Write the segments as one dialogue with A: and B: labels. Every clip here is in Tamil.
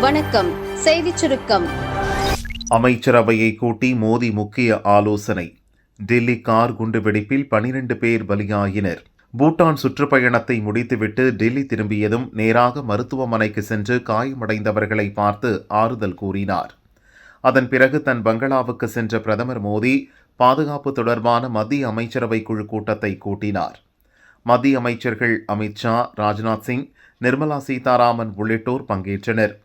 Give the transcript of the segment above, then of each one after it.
A: வணக்கம். செய்தி சுருக்கம்.
B: அமைச்சரவையை கூட்டி மோடி முக்கிய ஆலோசனை. டெல்லி கார் குண்டுவெடிப்பில் பனிரெண்டு பேர் பலியாயினர். பூட்டான் சுற்றுப்பயணத்தை முடித்துவிட்டு டெல்லி திரும்பியதும் நேராக மருத்துவமனைக்கு சென்று காயமடைந்தவர்களை பார்த்து ஆறுதல் கூறினார். அதன் பிறகு தன் பங்களாவுக்கு சென்ற பிரதமர் மோடி பாதுகாப்பு தொடர்பான மத்திய அமைச்சரவை குழு கூட்டத்தை கூட்டினார். மத்திய அமைச்சர்கள் அமித்ஷா ராஜ்நாத் சிங் நிர்மலா சீதாராமன் உள்ளிட்டோர் பங்கேற்றனர்.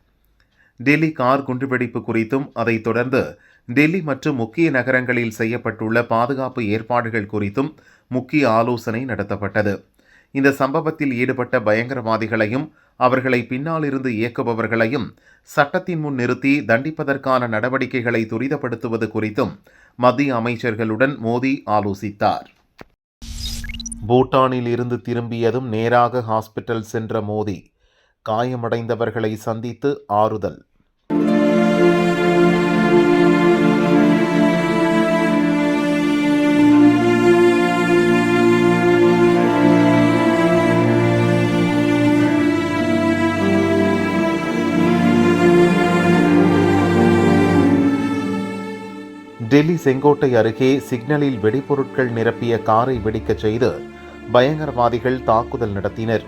B: டெல்லி கார் குண்டுவெடிப்பு குறித்தும் அதைத் தொடர்ந்து டெல்லி மற்றும் முக்கிய நகரங்களில் செய்யப்பட்டுள்ள பாதுகாப்பு ஏற்பாடுகள் குறித்தும் முக்கிய ஆலோசனை நடத்தப்பட்டது. இந்த சம்பவத்தில் ஈடுபட்ட பயங்கரவாதிகளையும் அவர்களை பின்னாலிருந்து இயக்குபவர்களையும் சட்டத்தின் முன் நிறுத்தி தண்டிப்பதற்கான நடவடிக்கைகளை துரிதப்படுத்துவது குறித்தும் மத்திய அமைச்சர்களுடன் மோடி ஆலோசித்தார். பூட்டானில் இருந்து திரும்பியதும் நேராக ஹாஸ்பிட்டல் சென்ற மோடி காயமடைந்தவர்களை சந்தித்து ஆறுதல். டெல்லி செங்கோட்டை அருகே சிக்னலில் வெடிபொருட்கள் நிரப்பிய காரை வெடிக்கச் செய்து பயங்கரவாதிகள் தாக்குதல் நடத்தினர்.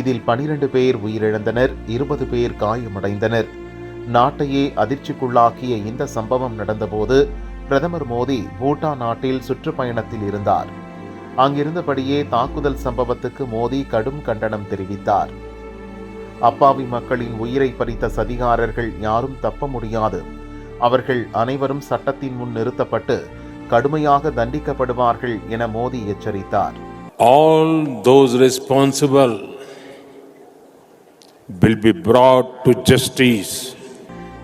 B: இதில் பனிரெண்டு பேர் உயிரிழந்தனர் இருபது பேர் காயமடைந்தனர். நாட்டையே அதிர்ச்சிக்குள்ளாக்கிய இந்த சம்பவம் நடந்தபோது பிரதமர் மோடி பூட்டான் நாட்டில் சுற்றுப்பயணத்தில் இருந்தார். அங்கிருந்தபடியே தாக்குதல் சம்பவத்துக்கு மோடி கடும் கண்டனம் தெரிவித்தார். அப்பாவி மக்களின் உயிரை பறித்த சதிகாரர்கள் யாரும் தப்ப முடியாது. அவர்கள் அனைவரும் சட்டத்தின் முன் நிறுத்தப்பட்டு கடுமையாக தண்டிக்கப்படுவார்கள் என மோடி எச்சரித்தார்.
C: All those responsible will be brought to justice.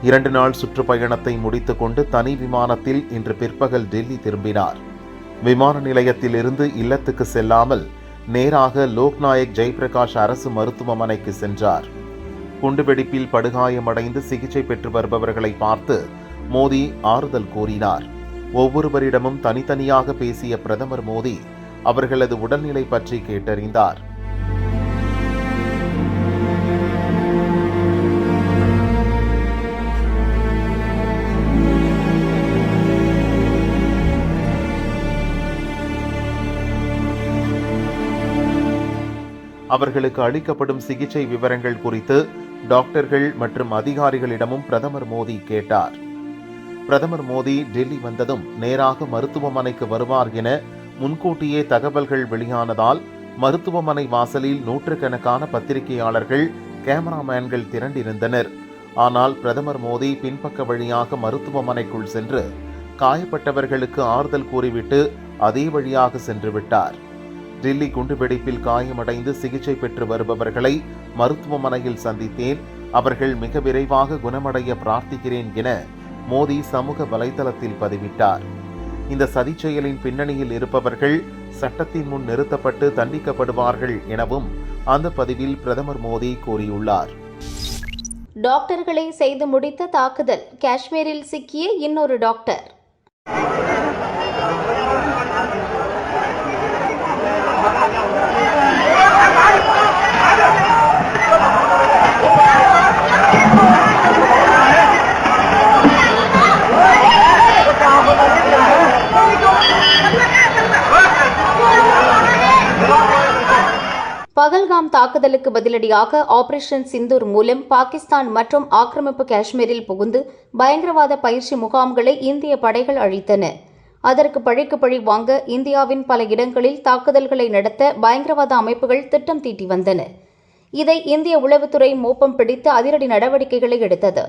B: இரண்டு நாள் சுற்றுப்பயணத்தை முடித்துக்கொண்டு தனி விமானத்தில் இன்று பிற்பகல் டெல்லி திரும்பினார். விமான நிலையத்தில் இருந்து இல்லத்துக்கு செல்லாமல் நேராக லோக்நாயக் ஜெயபிரகாஷ் அரசு மருத்துவமனைக்கு சென்றார். குண்டுவெடிப்பில் படுகாயமடைந்து சிகிச்சை பெற்று வருபவர்களை பார்த்து மோடி ஆறுதல் கூறினார். ஒவ்வொருவரிடமும் தனித்தனியாக பேசிய பிரதமர் மோடி அவர்களது உடல்நிலை பற்றி கேட்டறிந்தார். அவர்களுக்கு அளிக்கப்படும் சிகிச்சை விவரங்கள் குறித்து டாக்டர்கள் மற்றும் அதிகாரிகளிடமும் பிரதமர் மோடி கேட்டார். பிரதமர் மோடி டெல்லி வந்ததும் நேராக மருத்துவமனைக்கு வருவார் என முன்கூட்டியே தகவல்கள் வெளியானதால் மருத்துவமனை வாசலில் நூற்றுக்கணக்கான பத்திரிகையாளர்கள் கேமராமேன்கள் திரண்டிருந்தனர். ஆனால் பிரதமர் மோடி பின்பக்க வழியாக மருத்துவமனைக்குள் சென்று காயப்பட்டவர்களுக்கு ஆறுதல் கூறிவிட்டு அதே வழியாக சென்று விட்டார். டெல்லி குண்டுவெடிப்பில் காயமடைந்து சிகிச்சை பெற்று வருபவர்களை மருத்துவமனையில் சந்தித்தேன். அவர்கள் மிக விரைவாக குணமடைய பிரார்த்திக்கிறேன் என மோடி சமூக வலைதளத்தில் பதிவிட்டார். இந்த சதிச் செயலின் பின்னணியில் இருப்பவர்கள் சட்டத்தின் முன் நிறுத்தப்பட்டு தண்டிக்கப்படுவார்கள் எனவும் அந்த பதிவில் பிரதமர் மோடி கூறியுள்ளார்.
A: டாக்டர்களை செய்து முடித்த தாக்குதல் காஷ்மீரில் சிக்கிய இன்னொரு டாக்டர். பகல்காம் தாக்குதலுக்கு பதிலடியாக ஆபரேஷன் சிந்தூர் மூலம் பாகிஸ்தான் மற்றும் ஆக்கிரமிப்பு காஷ்மீரில் புகுந்து பயங்கரவாத பயிற்சி முகாம்களை இந்திய படைகள் அழித்தன. அதற்கு பழிக்கு பழி வாங்க இந்தியாவின் பல இடங்களில் தாக்குதல்களை நடத்த பயங்கரவாத அமைப்புகள் திட்டம் தீட்டி வந்தன. இதை இந்திய உளவுத்துறை மோப்பம் பிடித்து அதிரடி நடவடிக்கைகளை எடுத்தது.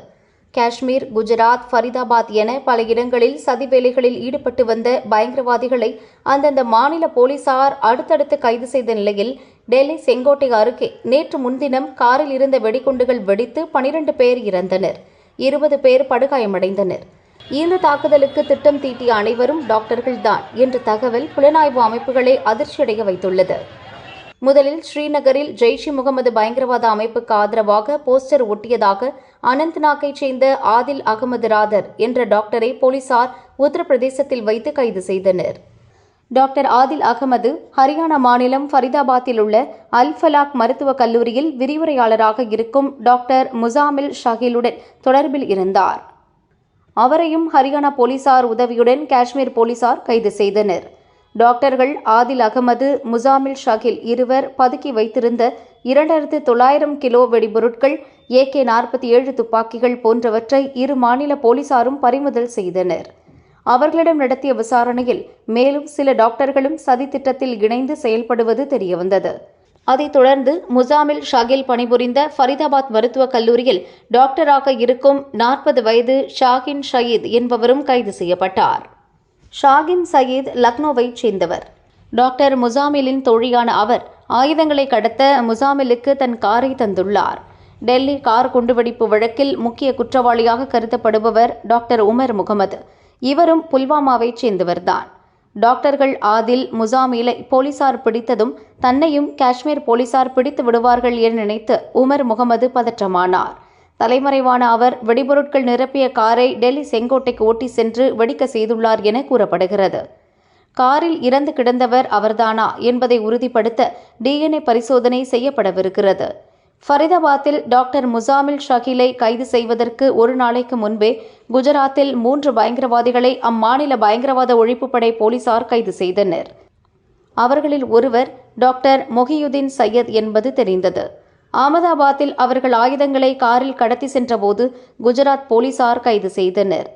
A: காஷ்மீர் குஜராத் ஃபரிதாபாத் என பல இடங்களில் சதி வேலைகளில் ஈடுபட்டு வந்த பயங்கரவாதிகளை அந்தந்த மாநில போலீசார் அடுத்தடுத்து கைது செய்த நிலையில் டெல்லி செங்கோட்டை அருகே நேற்று முன்தினம் காரில் இருந்த வெடிகுண்டுகள் வெடித்து பனிரண்டு பேர் இறந்தனர். இருபது பேர் படுகாயமடைந்தனர். இந்த தாக்குதலுக்கு திட்டம் தீட்டிய அனைவரும் டாக்டர்கள்தான் என்ற தகவல் புலனாய்வு அமைப்புகளை அதிர்ச்சியடைய வைத்துள்ளது. முதலில் ஸ்ரீநகரில் ஜெய்ஷி முகமது பயங்கரவாத அமைப்புக்கு ஆதரவாக போஸ்டர் ஒட்டியதாக அனந்த்நாக்கைச் சேர்ந்த ஆதில் அகமது ராதர் என்ற டாக்டரை போலீசார் உத்தரப்பிரதேசத்தில் வைத்து கைது செய்தனர். டாக்டர் ஆதில் அகமது ஹரியானா மாநிலம் ஃபரிதாபாத்தில் உள்ள அல் ஃபலாக் மருத்துவக் கல்லூரியில் விரிவுரையாளராக இருக்கும் டாக்டர் முசாமில் ஷஹீலுடன் தொடர்பில் இருந்தார். அவரையும் ஹரியானா போலீசார் உதவியுடன் காஷ்மீர் போலீசார் கைது செய்தனர். டாக்டர்கள் ஆதில் அகமது முசாமில் ஷகில் இருவர் பதுக்கி வைத்திருந்த இரண்டாயிரத்து தொள்ளாயிரம் கிலோ வெடிபொருட்கள் ஏகே நாற்பத்தி ஏழு துப்பாக்கிகள் போன்றவற்றை இரு மாநில போலீசாரும் பறிமுதல் செய்தனர். அவர்களிடம் நடத்திய விசாரணையில் மேலும் சில டாக்டர்களும் சதித்திட்டத்தில் இணைந்து செயல்படுவது தெரியவந்தது. அதைத் தொடர்ந்து முசாமில் ஷாகில் பணிபுரிந்த ஃபரிதாபாத் மருத்துவக் கல்லூரியில் டாக்டராக இருக்கும் நாற்பது வயது ஷாகின் ஷயீத் என்பவரும் கைது செய்யப்பட்டார். ஷாகின் சயீத் லக்னோவைச் சேர்ந்தவர். டாக்டர் முசாமிலின் தோழியான அவர் ஆயுதங்களை கடத்த முசாமிலுக்கு தன் காரை தந்துள்ளார். டெல்லி கார் குண்டுவெடிப்பு வழக்கில் முக்கிய குற்றவாளியாக கருதப்படுபவர் டாக்டர் உமர் முகமது. இவரும் புல்வாமாவைச் சேர்ந்தவர்தான். டாக்டர்கள் ஆதில் முசாமிலை போலீசார் பிடித்ததும் தன்னையும் காஷ்மீர் போலீசார் பிடித்து விடுவார்கள் என நினைத்து உமர் முகமது பதற்றமானார். தலைமறைவான அவர் வெடிபொருட்கள் நிரப்பிய காரை டெல்லி செங்கோட்டைக்கு ஓட்டி சென்று வெடிக்க செய்துள்ளார் என கூறப்படுகிறது. காரில் இறந்து கிடந்தவர் அவர்தானா என்பதை உறுதிப்படுத்த டிஎன்ஏ பரிசோதனை செய்யப்படவிருக்கிறது. ஃபரிதாபாத்தில் டாக்டர் முசாமில் ஷகிலை கைது செய்வதற்கு ஒரு நாளைக்கு முன்பே குஜராத்தில் மூன்று பயங்கரவாதிகளை அம்மாநில பயங்கரவாத ஒழிப்புப்படை போலீசார் கைது செய்தனர். அவர்களில் ஒருவர் டாக்டர் மொஹியுதீன் சையத் என்பது தெரிந்தது. அகமதாபாத்தில் அவர்கள் ஆயுதங்களை காரில் கடத்தி சென்றபோது குஜராத் போலீசார் கைது செய்தனர்.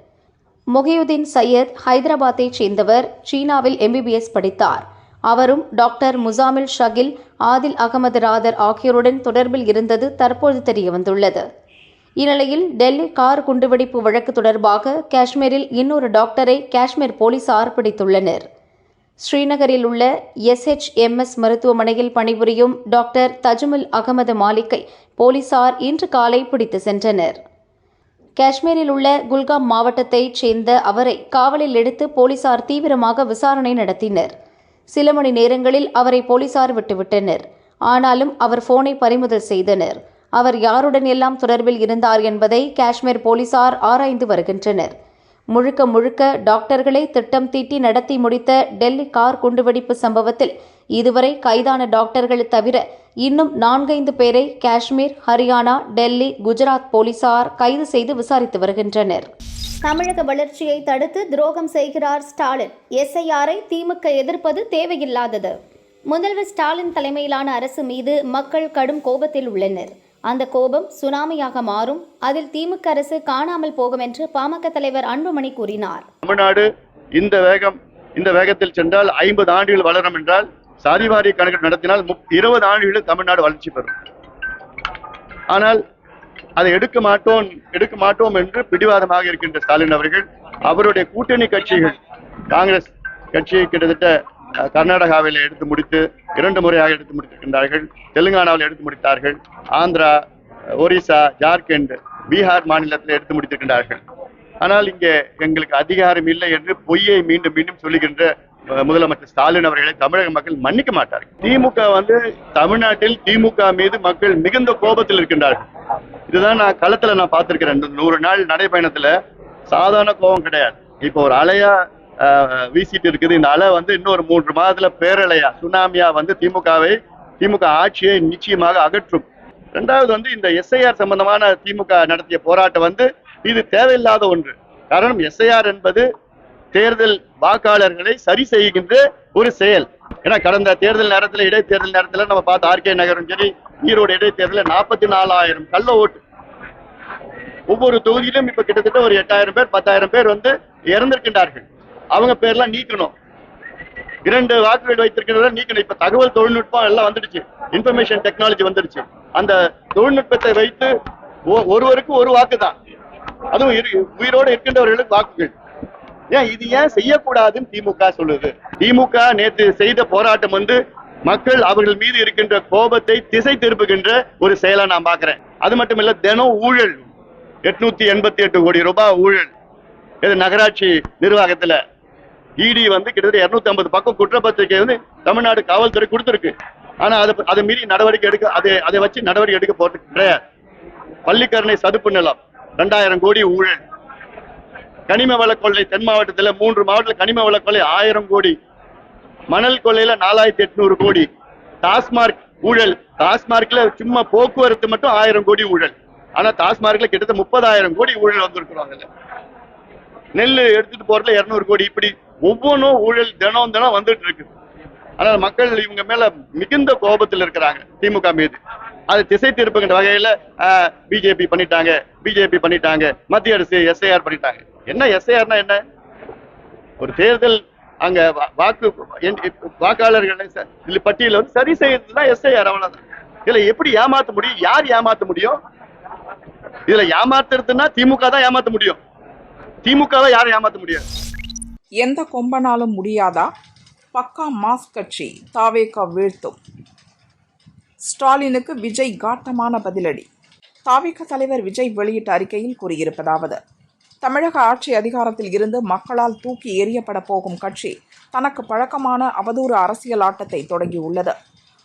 A: முகியுதீன் சையத் ஹைதராபாத்தைச் சேர்ந்தவர் சீனாவில் எம்பிபிஎஸ் படித்தார். அவரும் டாக்டர் முசாமில் ஷகில் ஆதில் அகமது ராதர் ஆகியோருடன் தொடர்பில் இருந்தது தற்போது தெரியவந்துள்ளது. இந்நிலையில் டெல்லி கார் குண்டுவெடிப்பு வழக்கு தொடர்பாக காஷ்மீரில் இன்னொரு டாக்டரை காஷ்மீர் போலீசார் பிடித்துள்ளனர். ஸ்ரீநகரில் உள்ள எஸ்ஹெச்எம்எஸ் மருத்துவமனையில் பணிபுரியும் டாக்டர் தஜுமுல் அகமது மாலிக்கை போலீசார் இன்று காலை பிடித்து சென்றனர். காஷ்மீரில் உள்ள குல்காம் மாவட்டத்தைச் சேர்ந்த அவரை காவலில் எடுத்து போலீசார் தீவிரமாக விசாரணை நடத்தினர். சில மணி நேரங்களில் அவரை போலீசார் விட்டுவிட்டனர். ஆனாலும் அவர் போனை பறிமுதல் செய்தனர். அவர் யாருடன் எல்லாம் தொடர்பில் இருந்தார் என்பதை காஷ்மீர் போலீசார் ஆராய்ந்து வருகின்றனர். முழுக்க முழுக்க டாக்டர்களே திட்டம் தீட்டி நடத்தி முடித்த டெல்லி கார் குண்டுவெடிப்பு சம்பவத்தில் இதுவரை கைதான டாக்டர்கள் தவிர இன்னும் நான்கைந்து பேரை காஷ்மீர் ஹரியானா டெல்லி குஜராத் போலீசார் கைது செய்து விசாரித்து வருகின்றனர். தமிழக வளர்ச்சியை தடுத்து துரோகம் செய்கிறார் ஸ்டாலின். எஸ்ஐஆரை திமுக எதிர்ப்பது தேவையில்லாதது. முதல்வர் ஸ்டாலின் தலைமையிலான அரசு மீது மக்கள் கடும் கோபத்தில் உள்ளனர். அந்த கோபம் சுனாமியாக மாறும். அதில் திமுக அரசு காணாமல் போகும் என்று பாமக தலைவர் அன்புமணி கூறினார்.
D: தமிழ்நாடு இந்த வேகம் இந்த வேகத்தில் சென்றால் ஐம்பது ஆண்டுகள் வளரும் என்றால் சாதிவாரி கணக்கு நடத்தினால் முப்- இருபது ஆண்டுகளில் தமிழ்நாடு வளர்ச்சி பெறும். ஆனால் அதை எடுக்க மாட்டோம் எடுக்க மாட்டோம் என்று பிடிவாதமாக இருக்கின்ற ஸ்டாலின் அவர்கள் அவருடைய கூட்டணி கட்சிகள் காங்கிரஸ் கட்சியை கிட்டத்தட்ட கர்நாடகாவில் எடுத்து முடித்து இரண்டு முறையாக எடுத்து முடித்திருக்கின்றார்கள். தெலுங்கானாவில் எடுத்து முடித்தார்கள். ஆந்திரா ஒரிசா ஜார்க்கண்ட் பீகார் மாநிலத்தில் எடுத்து முடித்திருக்கின்றார்கள். ஆனால் இங்கே எங்களுக்கு அதிகாரம் இல்லை என்று பொய்யை மீண்டும் மீண்டும் சொல்லுகின்ற முதலமைச்சர் ஸ்டாலின் அவர்களை தமிழக மக்கள் மன்னிக்க மாட்டார்கள். திமுக வந்து தமிழ்நாட்டில் திமுக மீது மக்கள் மிகுந்த கோபத்தில் இருக்கின்றார்கள். இதுதான் நான் களத்துல நான் பார்த்திருக்கிறேன். நூறு நாள் நடைபயணத்துல சாதாரண கோபம் கிடையாது. இப்போ ஒரு அலையா வீசிட்டு இருக்குது. இந்த அலை வந்து இன்னொரு மூன்று மாதத்துல பேரலையா? சுனாமியா வந்து திமுகவை திமுக ஆட்சியை நிச்சயமாக அகற்றும். ரெண்டாவது வந்து இந்த எஸ்ஐஆர் சம்பந்தமான திமுக நடத்திய போராட்டம் வந்து இது தேவையில்லாத ஒன்று. காரணம் எஸ்ஐஆர் என்பது தேர்தல் வாக்காளர்களை சரி செய்கின்ற ஒரு செயல். ஏன்னா கடந்த தேர்தல் நேரத்துல இடைத்தேர்தல் நேரத்துல நம்ம பார்த்த ஆர்கே நகரும் சரி ஈரோடு இடைத்தேர்தலில் நாற்பத்தி நாலாயிரம் கள்ள ஓட்டு. ஒவ்வொரு தொகுதியிலும் இப்ப கிட்டத்தட்ட ஒரு எட்டாயிரம் பேர் பத்தாயிரம் பேர் வந்து இறந்திருக்கின்றார்கள். அவங்க பேர்லாம் நீக்கணும். இரண்டு வாக்குகள் வைத்திருக்கிறத நீக்கணும். இப்ப தகவல் தொழில்நுட்பம் எல்லாம் வந்துடுச்சு. இன்ஃபர்மேஷன் டெக்னாலஜி வந்துடுச்சு. அந்த தொழில்நுட்பத்தை வைத்து ஒ- ஒருவருக்கு ஒரு வாக்கு தான் அதுவும் இரு- உயிரோடு இருக்கின்றவர்களுக்கு வாக்குகள். ஏன் இது ஏன் செய்யக்கூடாதுன்னு திமுக சொல்லுது. திமுக நேற்று செய்த போராட்டம் வந்து மக்கள் அவர்கள் மீது இருக்கின்ற கோபத்தை திசை திருப்புகின்ற ஒரு செயலை நான் பார்க்கிறேன். அது மட்டும் இல்ல தினம் ஊழல். எட்நூத்தி எண்பத்தி எட்டு கோடி ரூபாய் ஊழல். இது நகராட்சி நிர்வாகத்துல இடி வந்து கிட்டத்தட்ட 250 ஐம்பது பக்கம் குற்றப்பத்திரிகை வந்து தமிழ்நாடு காவல்துறை கொடுத்துருக்கு. ஆனா அதை அதை மீறி நடவடிக்கை எடுக்க அதை அதை வச்சு நடவடிக்கை எடுக்க போறது கிடையாது. பள்ளிக்கரணை சதுப்பு நிலம் ரெண்டாயிரம் கோடி ஊழல். கனிம வள கொள்ளை தென் மாவட்டத்தில் மூன்று மாவட்டத்தில் கனிம வள கொள்ளை ஆயிரம் கோடி. மணல் கொள்ளையில நாலாயிரத்தி எட்நூறு கோடி. டாஸ்மார்க் ஊழல். டாஸ்மார்க்ல சும்மா போக்குவரத்து மட்டும் ஆயிரம் கோடி ஊழல். ஆனா டாஸ்மார்க்ல கிட்டத்தட்ட முப்பதாயிரம் கோடி ஊழல் வந்திருக்கிறாங்கல்ல நெல் எடுத்துட்டு போறதுல இருநூறு கோடி. இப்படி ஒவ்வொன்றும் ஊழல் தினம் தினம் வந்துட்டு இருக்கு. ஆனால் மக்கள் இவங்க மேல மிகுந்த கோபத்தில் இருக்கிறாங்க திமுக மீது. அது திசை திருப்புகின்ற வகையில பிஜேபி பண்ணிட்டாங்க பிஜேபி பண்ணிட்டாங்க மத்திய அரசு எஸ்ஐஆர் பண்ணிட்டாங்க. என்ன எஸ்ஐஆர்னா என்ன? ஒரு தேர்தல் அங்க வா- வாக்கு என்- பட்டியல வந்து சரி செய்யறதுதான் எஸ்ஐஆர் அவ்வளவுதான். இதுல எப்படி ஏமாத்த முடியும்? யார் ஏமாத்த முடியும்? இதுல ஏமாத்துறதுன்னா திமுக தான் ஏமாத்த முடியும். திமுகவை யாரும் ஏமாத்த முடியாது.
E: எந்த கொம்பனாலும் முடியாதா? பக்கா மாஸ் கட்சி தாவேகா வீழ்த்தும். ஸ்டாலினுக்கு விஜய் காட்டமான பதிலடி. தாவேக தலைவர் விஜய் வெளியிட்ட அறிக்கையில் கூறியிருப்பதாவது தமிழக ஆட்சி அதிகாரத்தில் இருந்து மக்களால் தூக்கி எறியப்பட போகும் கட்சி தனக்கு பழக்கமான அவதூறு அரசியல் ஆட்டத்தை தொடங்கியுள்ளது.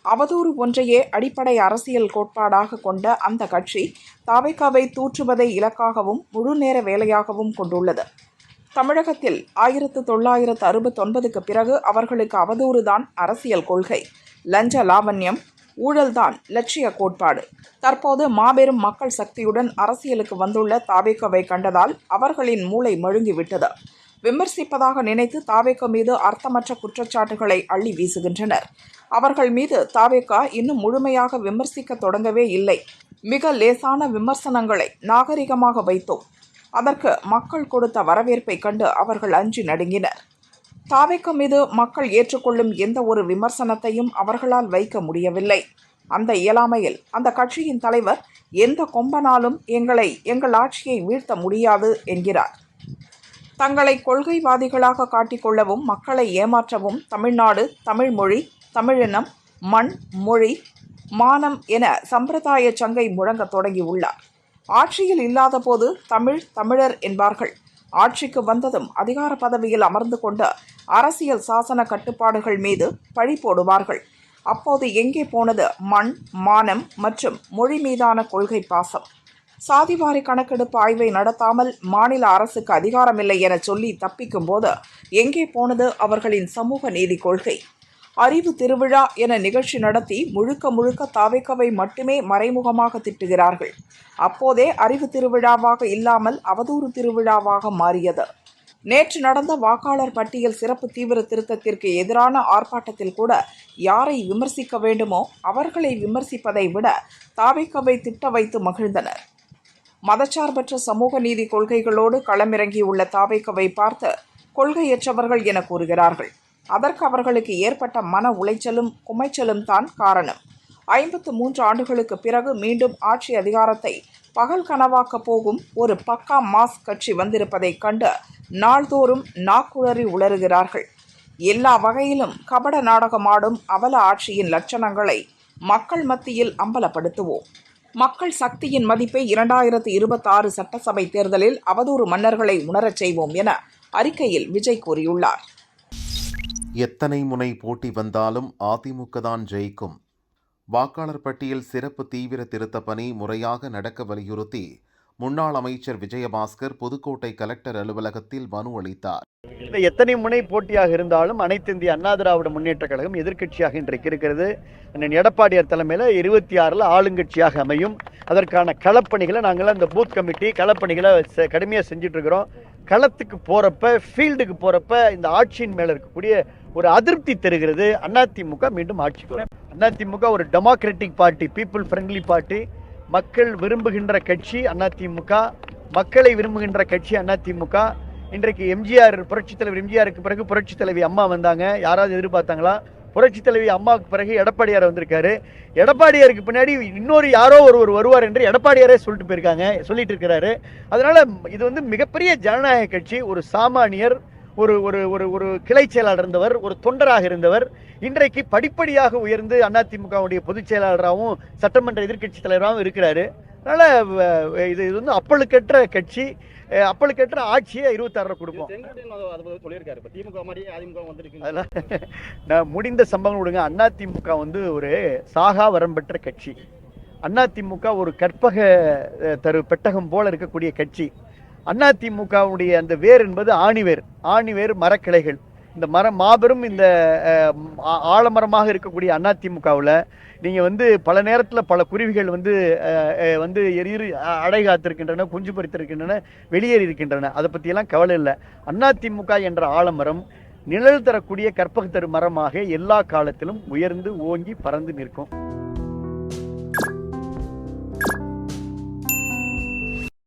E: அவதூறு ஒன்றையே அடிப்படை அரசியல் கோட்பாடாக கொண்ட அந்த கட்சி தாவேகாவை தூற்றுவதை இலக்காகவும் முழுநேர வேலையாகவும் கொண்டுள்ளது. தமிழகத்தில் ஆயிரத்து தொள்ளாயிரத்து அறுபத்தொன்பதுக்கு பிறகு அவர்களுக்கு அவதூறுதான் அரசியல் கொள்கை. லஞ்ச லாவண்யம் ஊழல்தான் லட்சிய கோட்பாடு. தற்போது மாபெரும் மக்கள் சக்தியுடன் அரசியலுக்கு வந்துள்ள தாவேக்கவை கண்டதால் அவர்களின் மூளை மழுங்கிவிட்டது. விமர்சிப்பதாக நினைத்து தாவேக்க மீது அர்த்தமற்ற குற்றச்சாட்டுகளை அள்ளி வீசுகின்றனர். அவர்கள் மீது தாவேக்கா இன்னும் முழுமையாக விமர்சிக்க தொடங்கவே இல்லை. மிக லேசான விமர்சனங்களை நாகரிகமாக வைத்தோம். அதற்கு மக்கள் கொடுத்த வரவேற்பை கண்டு அவர்கள் அஞ்சி நடுங்கினர். தாவேக்க மீது மக்கள் ஏற்றுக்கொள்ளும் எந்த ஒரு விமர்சனத்தையும் அவர்களால் வைக்க முடியவில்லை. அந்த இயலாமையில் அந்த கட்சியின் தலைவர் எந்த கொம்பனாலும் எங்களை எங்கள் ஆட்சியை வீழ்த்த முடியாது என்கிறார். தங்களை கொள்கைவாதிகளாக காட்டிக்கொள்ளவும் மக்களை ஏமாற்றவும் தமிழ்நாடு தமிழ்மொழி தமிழினம் மண் மொழி மானம் என சம்பிரதாய சங்கை முழங்க தொடங்கியுள்ளார். ஆட்சியில் இல்லாதபோது தமிழ் தமிழர் என்பார்கள். ஆட்சிக்கு வந்ததும் அதிகார பதவியில் அமர்ந்து கொண்டு அரசியல் சாசன கட்டுப்பாடுகள் மீது பழி போடுவார்கள். அப்போது எங்கே போனது? மண் மானம் மற்றும் மொழி மீதான கொள்கை பாசம். சாதிவாரி கணக்கெடுப்பு ஆய்வை நடத்தாமல் மாநில அரசுக்கு அதிகாரமில்லை என சொல்லி தப்பிக்கும் போது எங்கே போனது? அவர்களின் சமூக நீதி கொள்கை. அறிவு திருவிழா என நிகழ்ச்சி நடத்தி முழுக்க முழுக்க தாவைக்கவை மட்டுமே மறைமுகமாக திட்டுகிறார்கள். அப்போதே அறிவு திருவிழாவாக இல்லாமல் அவதூறு திருவிழாவாக மாறியது. நேற்று நடந்த வாக்காளர் பட்டியல் சிறப்பு தீவிர திருத்தத்திற்கு எதிரான ஆர்ப்பாட்டத்தில் கூட யாரை விமர்சிக்க வேண்டுமோ அவர்களை விமர்சிப்பதை விட தாவைக்கவை திட்ட வைத்து மகிழ்ந்தனர். மதச்சார்பற்ற சமூக நீதி கொள்கைகளோடு களமிறங்கியுள்ள தாவைக்கவை பார்த்து கொள்கையற்றவர்கள் என கூறுகிறார்கள். அதற்கு அவர்களுக்கு ஏற்பட்ட மன உளைச்சலும் குமைச்சலும் தான் காரணம். ஐம்பத்து மூன்று ஆண்டுகளுக்கு பிறகு மீண்டும் ஆட்சி அதிகாரத்தை பகல் கனவாக்கப் போகும் ஒரு பக்கா மாஸ் கட்சி வந்திருப்பதைக் கண்டு நாள்தோறும் நாக்குழறி உளறுகிறார்கள். எல்லா வகையிலும் கபட நாடகமாடும் அவல ஆட்சியின் லட்சணங்களை மக்கள் மத்தியில் அம்பலப்படுத்துவோம். மக்கள் சக்தியின் மதிப்பை இரண்டாயிரத்து இருபத்தாறு சட்டசபை தேர்தலில் அவதூறு மன்னர்களை உணரச் செய்வோம் என அறிக்கையில் விஜய் கூறியுள்ளார்.
B: எத்தனை முனை போட்டி வந்தாலும் அதிமுக தான் ஜெயிக்கும். வாக்காளர் பட்டியல் சிறப்பு தீவிர திருத்த பணி முறையாக நடக்க வலியுறுத்தி முன்னாள் அமைச்சர் விஜயபாஸ்கர் புதுக்கோட்டை கலெக்டர் அலுவலகத்தில் மனு அளித்தார்.
F: இல்லை எத்தனை முனை போட்டியாக இருந்தாலும் அனைத்து இந்திய அண்ணா திராவிட முன்னேற்ற கழகம் எதிர்க்கட்சியாக இன்றைக்கு இருக்கிறது. அண்ணன் எடப்பாடியார் தலைமையில் இருபத்தி ஆறில் ஆளுங்கட்சியாக அமையும். அதற்கான களப்பணிகளை நாங்கள் அந்த பூத் கமிட்டி களப்பணிகளை செ- கடுமையாக செஞ்சிட்ருக்கிறோம் களத்துக்கு போகிறப்ப ஃபீல்டுக்கு போகிறப்ப இந்த ஆட்சியின் மேலே இருக்கக்கூடிய ஒரு அதிருப்தி தருகிறது. அதிமுக மீண்டும் ஆட்சிக்கு வரும். அதிமுக ஒரு democratic party people friendly party மக்கள் விரும்புகின்ற கட்சி அதிமுக. மக்களை விரும்புகின்ற கட்சி அதிமுக. இன்றைக்கு எம்ஜிஆர் புரட்சித் தலைவர் எம்ஜிஆருக்கு பிறகு புரட்சித் தலைவி அம்மா வந்தாங்க. யாராவது எதிர்பார்த்தாங்களா? புரட்சித் தலைவி அம்மாவுக்கு பிறகு எடப்பாடியார் வந்திருக்காரு. எடப்பாடியாருக்கு பின்னாடி இன்னொரு யாரோ ஒருவர் வருவார் என்று எடப்பாடியாரே சொல்லிட்டு போயிருக்காங்க சொல்லிட்டு இருக்கிறாரு. அதனால இது வந்து மிகப்பெரிய ஜனநாயக கட்சி ஒரு சாமானியர் ஒரு ஒரு ஒரு ஒரு கிளை செயலாளர் இருந்தவர் ஒரு தொண்டராக இருந்தவர் இன்றைக்கு படிப்படியாக உயர்ந்து அதிமுகவுடைய பொதுச் செயலாளராகவும் சட்டமன்ற எதிர்க்கட்சி தலைவராகவும் இருக்கிறாரு. அதனால இது இது வந்து அப்பழுக்கற்ற கட்சி அஹ் அப்பழுக்கற்ற ஆட்சியை இருபத்தாறு கொடுப்போம். அதெல்லாம் நான் முடிந்த சம்பவம் விடுங்க அதிமுக வந்து ஒரு சாகா வரம் பெற்ற கட்சி. அதிமுக ஒரு கற்பக தரு பெட்டகம் போல இருக்கக்கூடிய கட்சி. அதிமுகவுடைய அந்த வேர் என்பது ஆணிவேர் ஆணிவேர் மரக்கிளைகள். இந்த மரம் மாபெரும் இந்த ஆ- ஆலமரமாக இருக்கக்கூடிய அதிமுகவில் நீங்கள் வந்து பல நேரத்தில் பல குருவிகள் வந்து வந்து எரியிறு அடை காத்திருக்கின்றன குஞ்சு பறித்திருக்கின்றன வெளியேறி இருக்கின்றன. அதை பற்றியெல்லாம் கவலை இல்லை. அதிமுக என்ற ஆலமரம் நிழல் தரக்கூடிய கற்பகத்தரு மரமாக எல்லா காலத்திலும் உயர்ந்து ஓங்கி பறந்து நிற்கும்.